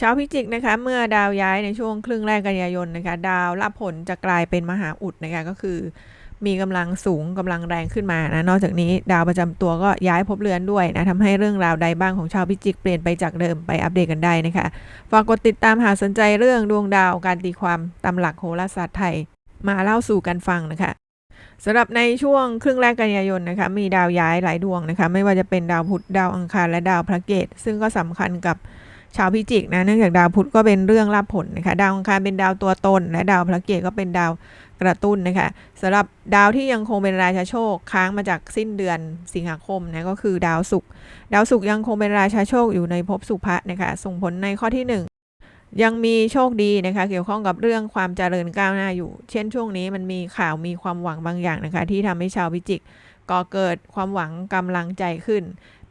ชาวพิจิกนะคะเมื่อดาวย้ายในช่วงครึ่งแรกกันยายนนะคะดาวรับผลจะกลายเป็นมหาอุดนะคะก็คือ มีกำลังสูงกำลังแรงขึ้นมานะนอกจากนี้ดาวประจำตัวก็ย้ายภพเรือนด้วยนะทำให้เรื่องราวใดบ้างของชาวพิจิกเปลี่ยนไปจากเดิมไปอัปเดตกันได้นะคะฝากกดติดตามหาสนใจเรื่องดวงดาวการตีความตามหลักโหราศาสตร์ไทย มาเล่าสู่กันฟังนะคะสำหรับในช่วงครึ่งแรกกันยายนนะคะมีดาวย้ายหลายดวงนะคะไม่ว่าจะเป็นดาวพุธดาวอังคารและดาวพระเกตซึ่งก็สำคัญกับ ชาวพิจิกนะเนื่องจากดาวพุธก็เป็นเรื่องรับผลนะคะดาวอังคารเป็นดาวตัวตน และดาวพระเกตก็เป็นดาวกระตุ้นนะคะสำหรับดาวที่ยังคงเป็นราชาโชคค้างมาจากสิ้นเดือนสิงหาคมนะก็คือดาวศุกร์ดาวศุกร์ยังคงเป็นราชาโชคอยู่ในภพสุภะนะคะส่งผลในข้อที่หนึ่งยังมีโชคดีนะคะเกี่ยวข้องกับเรื่องความเจริญก้าวหน้าอยู่ เช่นช่วงนี้มันมีข่าวมีความหวังบางอย่างนะคะ ที่ทำให้ชาวพิจิกก่อเกิดความหวังกำลังใจขึ้น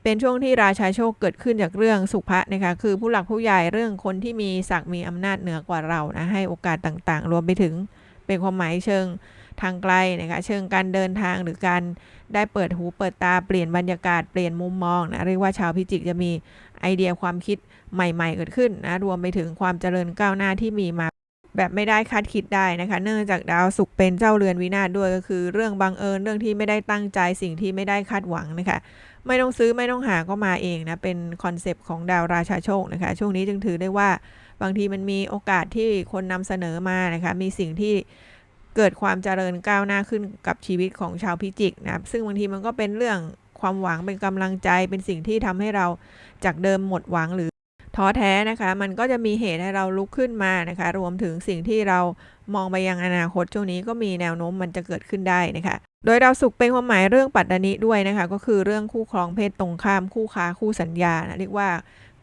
เป็นช่วงที่ราชาโชคเกิดขึ้นจากเรื่องสุภะนะคะคือผู้หลักผู้ใหญ่เรื่องคนที่มีศักดิ์มีอำนาจเหนือกว่าเรานะให้โอกาสต่างๆ รวมไปถึงเป็นความหมายเชิงทางไกลนะคะเชิงการเดินทางหรือการได้เปิดหูเปิดตาเปลี่ยนบรรยากาศเปลี่ยนมุมมองนะเรียกว่าชาวพิจิกจะมีไอเดียความคิดใหม่ๆ เกิดขึ้นนะรวมไปถึงความเจริญก้าวหน้าที่มีมาแบบไม่ได้คาดคิดได้นะคะ เนื่องจากดาวศุกร์เป็นเจ้าเรือนวินาศด้วยก็คือ เรื่องบังเอิญเรื่องที่ไม่ได้ตั้งใจสิ่งที่ไม่ได้คาดหวังนะคะ ไม่ต้องซื้อไม่ต้องหาก็มาเองนะ เป็นคอนเซปต์ของดาวราชาโชคนะคะ ช่วงนี้จึงถือได้ว่าบางทีมันมีโอกาสที่คนนำเสนอมานะคะ มีสิ่งที่เกิดความเจริญก้าวหน้าขึ้นกับชีวิตของชาวพิจิกนะซึ่งบางทีมันก็เป็นเรื่องความหวังเป็นกำลังใจ เป็นสิ่งที่ทำให้เราจากเดิมหมดหวังหรือท้อแท้นะคะ มันก็จะมีเหตุให้เราลุกขึ้นมานะคะ รวมถึงสิ่งที่เรามองไปยังอนาคตช่วงนี้ก็มีแนวโน้มมันจะเกิดขึ้นได้นะคะ โดยดาวศุกร์เป็นความหมายเรื่องปัตตานิด้วยนะคะ ก็คือเรื่องคู่ครองเพศตรงข้ามคู่ค้าคู่สัญญานะเรียกว่า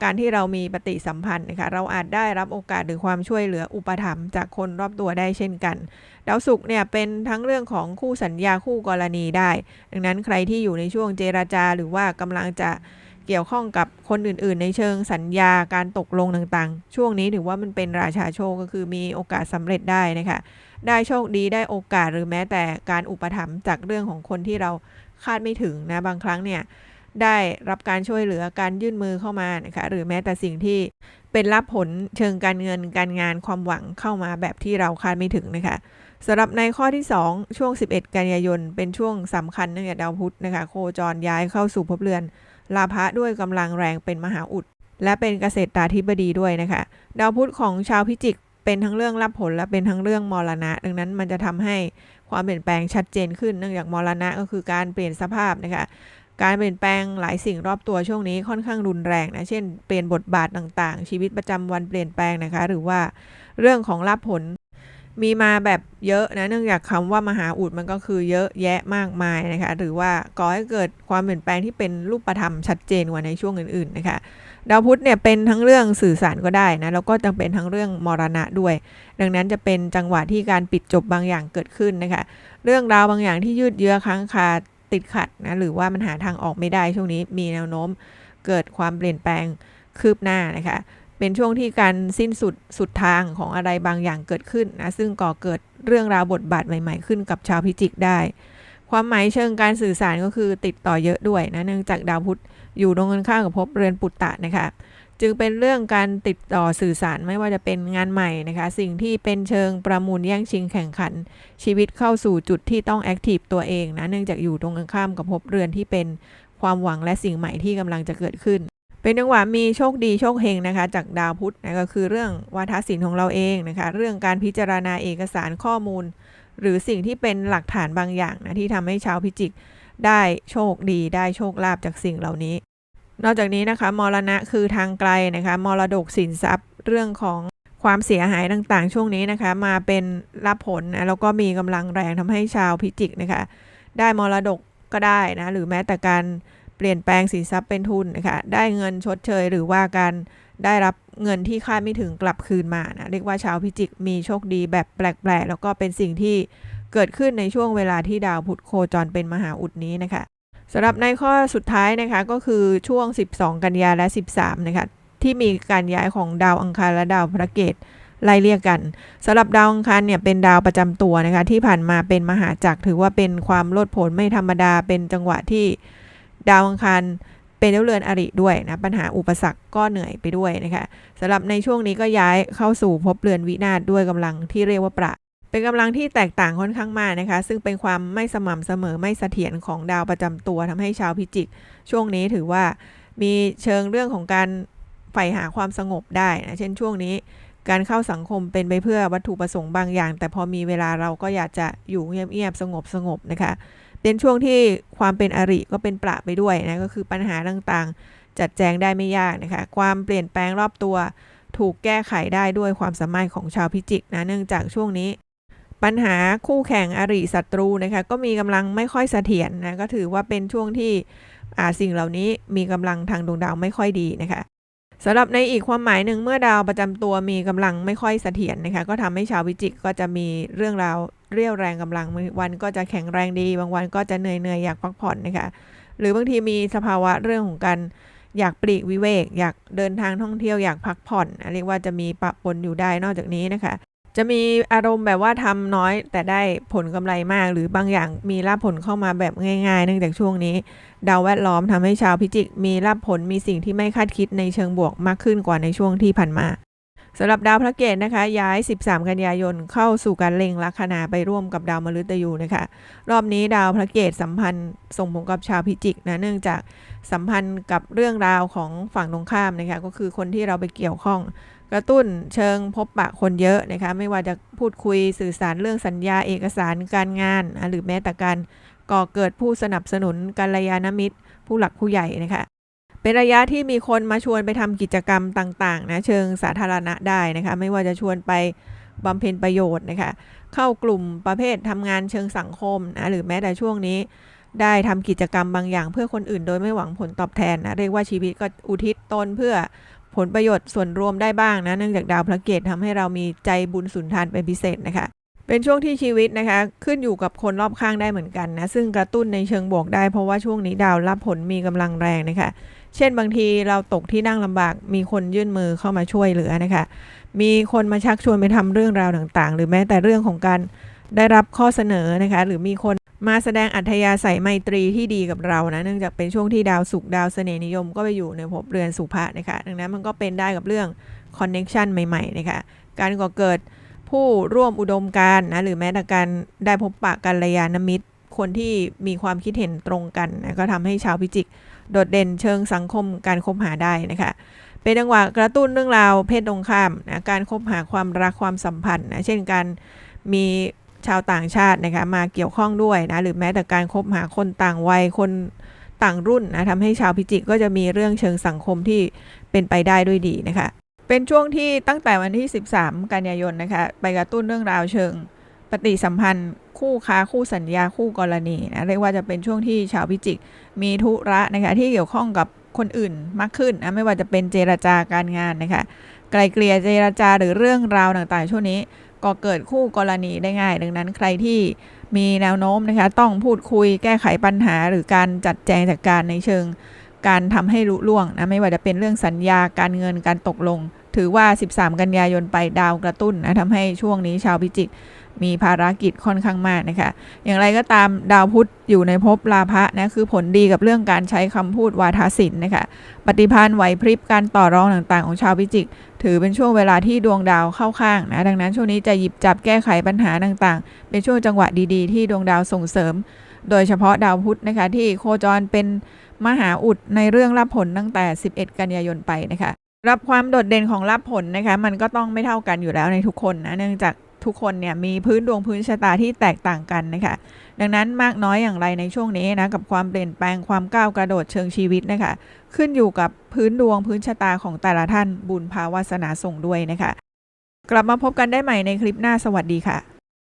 การที่เรามีปฏิสัมพันธ์นะคะเราอาจได้รับโอกาสหรือความช่วยเหลืออุปถัมภ์จากคนรอบตัวได้เช่นกัน ดาวศุกร์เนี่ยเป็นทั้งเรื่องของคู่สัญญาคู่กรณีได้ ดังนั้นใครที่อยู่ในช่วงเจราจาหรือว่ากำลังจะ กี่ยวข้องกับคนอื่น ๆ ในเชิงสัญญาการตกลงต่างๆ ช่วงนี้ถือว่ามันเป็นราชาโชคก็คือมีโอกาสสำเร็จได้นะคะ ได้โชคดีได้โอกาสหรือแม้แต่การอุปถัมภ์จากเรื่องของคนที่เราคาดไม่ถึงนะบางครั้งเนี่ยได้รับการช่วยเหลือการยื่นมือเข้ามานะคะหรือแม้แต่สิ่งที่เป็นรับผลเชิงการเงินการงานความหวังเข้ามาแบบที่เราคาดไม่ถึงนะคะสำหรับในข้อที่ 2 ช่วง 11 กันยายน เป็นช่วงสำคัญเนื่องจากดาวพุธนะคะโคจรย้ายเข้าสู่ภพเรือน ลาภะด้วยกำลังแรงเป็นมหาอุด และเป็นเกษตรตาธิบดีด้วยนะคะ ดาวพุธของชาวพิจิกเป็นทั้งเรื่องรับผลและเป็นทั้งเรื่องมรณะ ดังนั้นมันจะทำให้ความเปลี่ยนแปลงชัดเจนขึ้น เนื่องจากมรณะก็คือการเปลี่ยนสภาพนะคะ การเปลี่ยนแปลงหลายสิ่งรอบตัวช่วงนี้ค่อนข้างรุนแรงนะ เช่น เปลี่ยนบทบาทต่างๆ ชีวิตประจำวันเปลี่ยนแปลงนะคะ หรือว่าเรื่องของรับผล มีมาแบบเยอะนะเนื่องจากคำว่ามหาอุดมันก็คือเยอะแยะมากมายนะคะ หรือว่าก่อให้เกิดความเปลี่ยนแปลงที่เป็นรูปธรรมชัดเจนกว่าในช่วงอื่นๆนะคะดาวพุธเนี่ยเป็นทั้งเรื่องสื่อสารก็ได้นะแล้วก็จะเป็นทั้งเรื่องมรณะด้วย ดังนั้นจะเป็นจังหวะที่การปิดจบบางอย่างเกิดขึ้นนะคะ เรื่องราวบางอย่างที่ยืดเยื้อค้างคาติดขัดนะหรือว่ามันหาทางออกไม่ได้ช่วงนี้มีแนวโน้มเกิดความเปลี่ยนแปลงคืบหน้านะคะ เป็นช่วงที่การสิ้นสุดสุดทางของอะไรบางอย่างเกิดขึ้นนะซึ่งก่อเกิดเรื่องราวบทบาทใหม่ๆขึ้นกับชาวพิจิกได้ ความหมายเชิงการสื่อสารก็คือติดต่อเยอะด้วยนะเนื่องจากดาวพุธอยู่ตรงกันข้ามกับภพเรือนปุตตะนะคะจึงเป็นเรื่องการติดต่อสื่อสารไม่ว่าจะเป็นงานใหม่นะคะ สิ่งที่เป็นเชิงประมูลแย่งชิงแข่งขัน ชีวิตเข้าสู่จุดที่ต้องแอคทีฟตัวเองนะเนื่องจากอยู่ตรงกันข้ามกับภพเรือนที่เป็นความหวังและสิ่งใหม่ที่กำลังจะเกิดขึ้น เป็นจังหวะมีโชคดีโชคเฮงนะคะ จากดาวพุธนะก็คือเรื่องวาทศิลป์ของเราเองนะคะ เรื่องการพิจารณาเอกสารข้อมูล หรือสิ่งที่เป็นหลักฐานบางอย่างนะที่ทำให้ชาวพิจิกได้โชคดีได้โชคลาภจากสิ่งเหล่านี้ นอกจากนี้นะคะมรณะคือทางไกลนะคะมรดกสินทรัพย์เรื่องของความเสียหายต่างๆ ช่วงนี้นะคะ มาเป็นรับผลนะแล้วก็มีกำลังแรงทำให้ชาวพิจิกนะคะ ได้มรดกก็ได้นะหรือแม้แต่การ เปลี่ยนแปลงสินทรัพย์เป็นทุนนะคะได้เงินชดเชยหรือว่าการได้รับเงินที่คาดไม่ถึงกลับคืนมานะเรียกว่าชาวพิจิกมีโชคดีแบบแปลกๆ แล้วก็เป็นสิ่งที่เกิดขึ้นในช่วงเวลาที่ดาวพุธโคจรเป็นมหาอุดนี้นะคะสำหรับในข้อสุดท้ายนะคะก็คือช่วง 12 กันยาและ 13นะคะที่มีการย้ายของดาวอังคารและดาวพระเกตไล่เรียกกันสำหรับดาวอังคารเนี่ยเป็นดาวประจำตัวนะคะที่ผ่านมาเป็นมหาจักรถือว่าเป็นความโลดโผนไม่ธรรมดาเป็นจังหวะที่ ดาวอังคารเป็นดาวเรือนอริด้วยนะปัญหาอุปสรรคก็เหนื่อยไปด้วยนะคะสำหรับในช่วงนี้ก็ย้ายเข้าสู่ภพเรือนวินาศด้วยกำลังที่เรียกว่าประเป็นกำลังที่แตกต่างค่อนข้างมากนะคะ ซึ่งเป็นความไม่สม่ำเสมอไม่เสถียรของดาวประจำตัวทำให้ชาวพิจิก ช่วงนี้ถือว่ามีเชิงเรื่องของการใฝ่หาความสงบได้นะเช่นช่วงนี้ การเข้าสังคมเป็นไปเพื่อวัตถุประสงค์บางอย่าง แต่พอมีเวลาเราก็อยากจะอยู่เงียบๆสงบๆนะคะ เป็นช่วงที่ความเป็นอริก็เป็นประไปด้วยนะก็คือปัญหาต่างๆ จัดแจงได้ไม่ยากนะคะความเปลี่ยนแปลงรอบตัว ถูกแก้ไขได้ด้วยความสามารถของชาวพิจิกนะเนื่องจากช่วงนี้ ปัญหาคู่แข่งอริศัตรูนะคะก็มีกำลังไม่ค่อยเสถียรนะก็ถือว่าเป็นช่วงที่อาสิ่งเหล่านี้มีกำลังทางดวงดาวไม่ค่อยดีนะคะ สำหรับในอีกความหมายหนึ่งเมื่อดาวประจำตัวมีกำลังไม่ค่อยเสถียรนะคะ ก็ทำให้ชาววิจิกก็จะมีเรื่องราวเรียวแรงกำลังวันก็จะแข็งแรงดี บางวันก็จะเหนื่อยเหนื่อยๆอยากพักผ่อนนะคะ หรือบางทีมีสภาวะเรื่องของการอยากปลีกวิเวก อยากเดินทางท่องเที่ยวอยากพักผ่อนเรียกว่าจะมีปะปนอยู่ได้นอกจากนี้นะคะ จะมีอารมณ์แบบว่าทำน้อยแต่ได้ผลกำไรมาก หรือบางอย่างมีรับผลเข้ามาแบบง่าย ๆ เนื่องจากช่วงนี้ ดาวแวดล้อมทำให้ชาวพิจิก มีรับผลมีสิ่งที่ไม่คาดคิดในเชิงบวกมากขึ้นกว่าในช่วงที่ผ่านมา สำหรับดาวพระเกตนะคะ ย้าย 13 กันยายนเข้าสู่การเล็งลัคนาไปร่วมกับดาวมฤตยูนะคะ รอบนี้ดาวพระเกตสัมพันธ์ส่งผลกับชาวพิจิกนะเนื่องจากสัมพันธ์กับเรื่องราวของฝั่งตรงข้ามนะคะก็คือคนที่เราไปเกี่ยวข้อง กระตุ้นเชิงพบปะคนเยอะนะคะ ไม่ว่าจะพูดคุยสื่อสารเรื่องสัญญาเอกสารการงาน หรือแม้แต่การก่อเกิดผู้สนับสนุนกัลยาณมิตร ผู้หลักผู้ใหญ่นะคะ เป็นระยะที่มีคนมาชวนไปทำกิจกรรมต่างๆนะเชิงสาธารณะได้นะคะไม่ว่าจะชวนไปบำเพ็ญประโยชน์นะคะเข้ากลุ่มประเภททำงานเชิงสังคมนะหรือแม้แต่ช่วงนี้ ได้ทำกิจกรรมบางอย่าง เพื่อคนอื่นโดยไม่หวังผลตอบแทนนะเรียกว่าชีวิตก็อุทิศตนเพื่อผลประโยชน์ส่วนรวมได้บ้างนะเนื่องจากดาวพระเกตทำให้เรามีใจบุญสุนทานเป็นพิเศษนะคะเป็นช่วงที่ชีวิตนะคะ ขึ้นอยู่กับคนรอบข้างได้เหมือนกันนะ ซึ่งกระตุ้นในเชิงบวกได้เพราะว่าช่วงนี้ดาวรับผลมีกำลังแรงนะคะ เช่นบางทีเราตกที่นั่งลำบาก มีคนยื่นมือเข้ามาช่วยเหลือนะคะ มีคนมาชักชวนไปทำเรื่องราวต่างๆ หรือแม้แต่เรื่องของการได้รับข้อเสนอนะคะ หรือมีคนมาแสดงอัธยาศัยไมตรีที่ดีกับเรานะเนื่องจากเป็นช่วงที่ดาวศุกดาวเสน่ห์นิยมก็ไปอยู่ในภพเรือนสุภะนะคะดังนั้นมันก็เป็นได้กับเรื่องคอนเน็ชันใหม่ๆนะคะการก่อเกิดผู้ร่วมอุดมการนะหรือแม้แต่การได้พบปะกัลยาณมิตร คนที่มีความคิดเห็นตรงกันนะก็ทำให้ชาวพิจิก โดดเด่นเชิงสังคมการคบหาได้นะคะ เป็นจังหวะกระตุ้นเรื่องราวเพศตรงข้ามนะการคบหาความรักความสัมพันธ์นะเช่นการมีชาวต่างชาตินะคะมาเกี่ยวข้องด้วยนะหรือแม้แต่การคบหาคนต่างวัยคนต่างรุ่นนะทำให้ชาวพิจิกก็จะมีเรื่องเชิงสังคมที่เป็นไปได้ด้วยดีนะคะ เป็นช่วงที่ตั้งแต่วันที่ 13 กันยายนนะคะ ไปกระตุ้นเรื่องราวเชิง ปฏิสัมพันธ์คู่ค้าคู่สัญญาคู่กรณีนะเรียกว่าจะเป็นช่วงที่ชาวพิจิกมีธุระนะคะที่เกี่ยวข้องกับคนอื่นมากขึ้นนะไม่ว่าจะเป็นเจรจาการงานนะคะไกลเกลี่ยเจรจาหรือเรื่องราวต่างๆ ช่วงนี้ก็เกิดคู่กรณีได้ง่าย ดังนั้นใครที่มีแนวโน้มนะคะต้องพูดคุยแก้ไขปัญหา หรือการจัดแจงจัดการในเชิง การทำให้รุล่วงนะไม่ว่าจะเป็นเรื่องสัญญาการเงินการตกลง ถือว่า 13 กันยายนไปดาวกระตุ้นนะทำให้ช่วงนี้ชาวพิจิก มีภารกิจค่อนข้างมากนะคะ อย่างไรก็ตามดาวพุธอยู่ในภพลาภะนะคือผลดีกับเรื่องการใช้คำพูดวาทศิลป์นะคะ ปฏิภาณไหวพริบการต่อรองต่างๆ ของชาวพิจิก ถือเป็นช่วงเวลาที่ดวงดาวเข้าข้างนะ ดังนั้นช่วงนี้จะหยิบจับแก้ไขปัญหาต่างๆ เป็นช่วงจังหวะดีๆ ที่ดวงดาวส่งเสริม โดยเฉพาะดาวพุธนะคะที่โคจรเป็นมหาอุดในเรื่องรับผลตั้งแต่ 11 กันยายนไปนะคะรับความโดดเด่นของรับผลนะคะ มันก็ต้องไม่เท่ากันอยู่แล้วในทุกคนนะ เนื่องจาก ทุกคนเนี่ยมีพื้นดวงพื้นชะตาที่แตกต่างกันนะคะดังนั้นมากน้อยอย่างไรในช่วงนี้นะกับความเปลี่ยนแปลงความก้าวกระโดดเชิงชีวิตนะคะขึ้นอยู่กับพื้นดวงพื้นชะตาของแต่ละท่านบุญภาวาสนาส่งด้วยนะคะกลับมาพบกันได้ใหม่ในคลิปหน้าสวัสดีค่ะ